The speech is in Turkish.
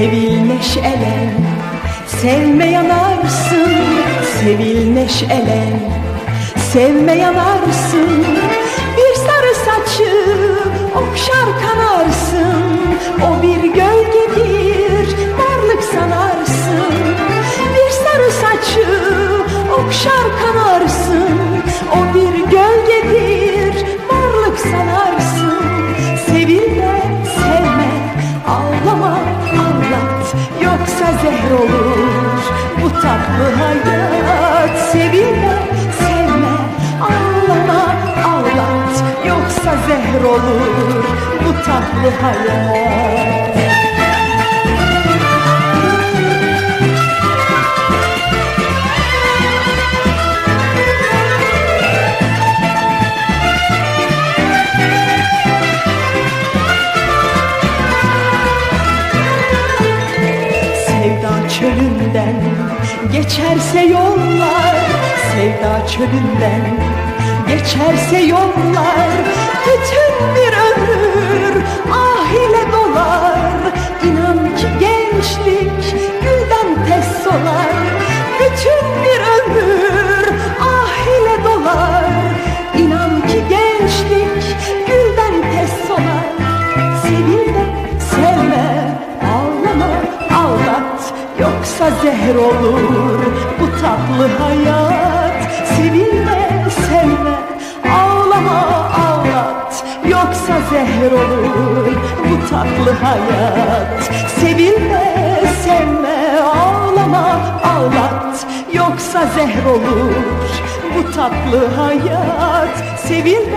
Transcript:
Sevil neşelen Sevme yanarsın Sevil neşelen Sevme yanarsın Bir sarı saçı Okşar kanarsın. O bir gölgedir Varlık sanarsın. Bir sarı saçı Okşar kanarsın. O bir Yoksa zehr olur. Bu tatlı hayat Sevilme sevme. Ağlama ağlat Yoksa zehr olur. Bu tatlı hayat çölünden geçerse yollar Sevda çölünden geçerse yollar Bütün bir ömür Yoksa zehir olur bu tatlı hayat. Sevilme, sevme, ağlama, ağlat. Yoksa zehir olur bu tatlı hayat. Sevilme, sevme, ağlama, ağlat. Yoksa zehir olur bu tatlı hayat. Sevilme,